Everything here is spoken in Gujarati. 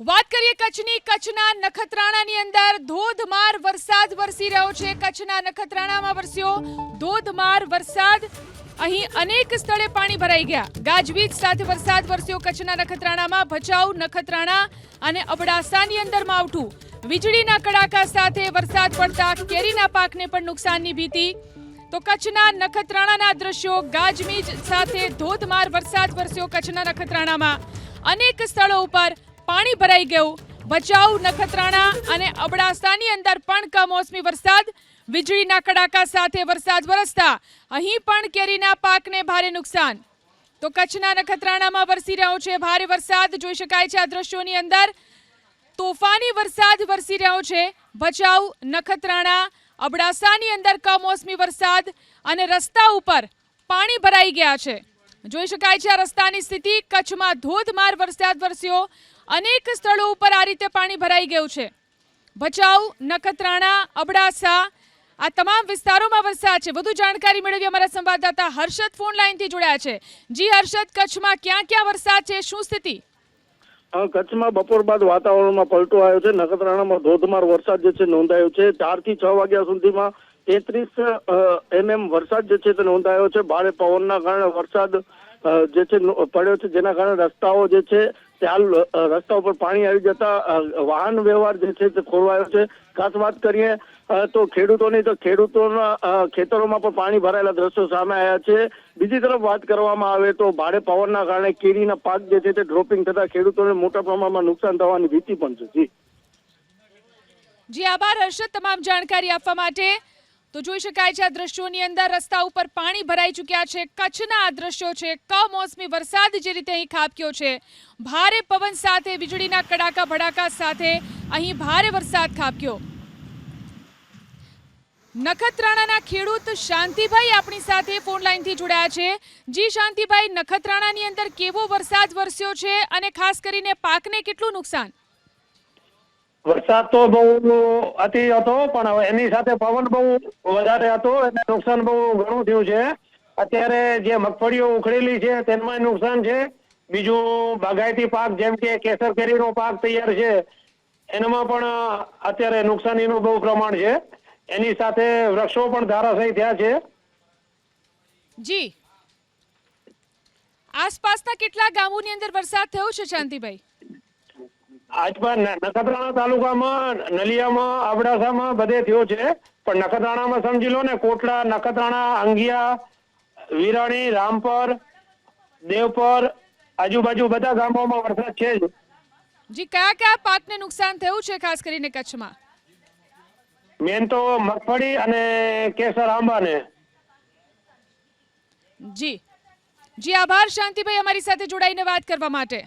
વાત કરીએ કચ્છની, કચ્છના નખત્રાણાની અંદર ધોધમાર વરસાદ વરસી રહ્યો છે. કચ્છના નખત્રાણામાં વરસ્યો ધોધમાર વરસાદ. અહીં અનેક સ્થળે પાણી ભરાઈ ગયા. ગાજવીજ સાથે વરસાદ વરસ્યો કચ્છના નખત્રાણામાં. ભચાઉ, નખત્રાણા અને અબડાસાની અંદર માવઠું વીજળીના કડાકા સાથે વરસાદ પડતા કેરીના પાકને પણ નુકસાનની ભીતિ. તો કચ્છના નખત્રાણાના દ્રશ્યો, ગાજવીજ સાથે ધોધમાર વરસાદ વરસ્યો કચ્છના નખત્રાણામાં. અનેક સ્થળો ઉપર પાણી ભરાઈ ગયું. ભચાઉ નખત્રાણા અને અબડાસાની અંદર પણ કમોસમી વરસાદ. વીજળીના કડાકા સાથે વરસાદ વરસતા. અહીં પણ કેરીના પાકને ભારે નુકસાન. તો કચ્છના નખત્રાણામાં વરસી રહ્યો છે ભારે વરસાદ. જોઈ શકાય છે આ દ્રશ્યોની અંદર. તોફાની વરસાદ વરસી રહ્યો છે. ભચાઉ નખત્રાણા, અબડાસાની અંદર કમોસમી વરસાદ અને રસ્તા ઉપર પાણી ભરાઈ ગયા છે. જોઈ શકાય છે આ રસ્તાની સ્થિતિ. કચ્છમાં ધોધમાર વરસાદ વરસ્યો. અનેક સ્થળો ઉપર આ રીતે પાણી ભરાઈ ગયું છે. ભચાઉ, નખત્રાણા, અબડાસા આ તમામ વિસ્તારોમાં વરસાદ છે. વધુ જાણકારી મેળવી અમારા સંવાદદાતા હર્ષદ ફોન લાઈનથી જોડાયા છે. જી હર્ષદ, કચ્છમાં ક્યાં ક્યાં વરસાદ છે? શું સ્થિતિ? કચ્છમાં બપોર બાદ વાતાવરણમાં પલટો આવ્યો છે. નખત્રાણામાં ધોધમાર વરસાદ જે છે નોંધાયો છે. ચારથી છ વાગ્યા સુધીમાં તેત્રીસ એમએમ વરસાદ જે છે તે નોંધાયો છે. ભારે પવનના કારણે વરસાદ જે છે પડ્યો છે. જેના કારણે રસ્તાઓ જે છે તે હાલ અ, રસ્તા ઉપર પાણી આવી જતા વાહન વ્યવહાર જે છે તે ખોરવાયો છે. ખાસ વાત કરીએ તો ખેડૂતોની તો ખેડૂતોના ખેતરોમાં પણ પાણી ભરાયેલા દ્રશ્યો સામે આવ્યા છે. બીજી તરફ વાત કરવામાં આવે તો ભારે પવનના કારણે કેરીના પાક જે છે તે ડ્રોપિંગ થતા ખેડૂતોને મોટા પ્રમાણમાં નુકસાન થવાની ભીતિ પણ છે. જી. જી આભાર હર્ષદ તમામ જાણકારી આપવા માટે. તો જોઈ શકાય છે આ દ્રશ્યોની અંદર રસ્તા ઉપર પાણી ભરાઈ ચૂક્યા છે. કચ્છના આ દ્રશ્યો છે. કમોસમી વરસાદ જે રીતે અહીં ખાબક્યો છે. ભારે પવન સાથે, વીજળીના કડાકા ભડાકા સાથે અહીં ભારે વરસાદ ખાબક્યો. નખત્રાણાના ખેડૂત શાંતિભાઈ આપણી સાથે ફોન લાઈનથી જોડાયા છે. જી શાંતિભાઈ, નખત્રાણાની અંદર કેવો વરસાદ વરસ્યો છે અને ખાસ કરીને પાકને કેટલું નુકસાન? વરસાદ તો બહુ અતિ હતો, પણ એની સાથે પવન બહુ વધારે હતો એટલે નુકસાન બહુ ઘણું થયું છે. અત્યારે જે મગફળીઓ ઉખડેલી છે તેમાં નુકસાન છે. બીજું બાગાયતી પાક જેમ કે કેસર કેરીનો પાક તૈયાર છે, એનામાં પણ અત્યારે નુકસાનીનું બહુ પ્રમાણ છે. એની સાથે વૃક્ષો પણ ધારાશાયી થયા છે. જી. આસપાસના કેટલા ગામોની અંદર વરસાદ થયો છે, શાંતિભાઈ? આજમાં નખત્રાણા તાલુકામાં નલિયામાં અબડાસામાં બધે થયો છે. પણ નખત્રાણામાં સમજી લો ને કોટડા નખત્રાણા અંગિયા વિરાણી રામપર દેવપર આજુબાજુ બધા ગામોમાં વરસાદ છે જ. જી કયા કયા પાકને નુકસાન થયું છે ખાસ કરીને કચ્છમાં? મેન તો મગફળી અને કેસર આંબાને. જી. જી આભાર શાંતિભાઈ અમારી સાથે જોડાઈને વાત કરવા માટે.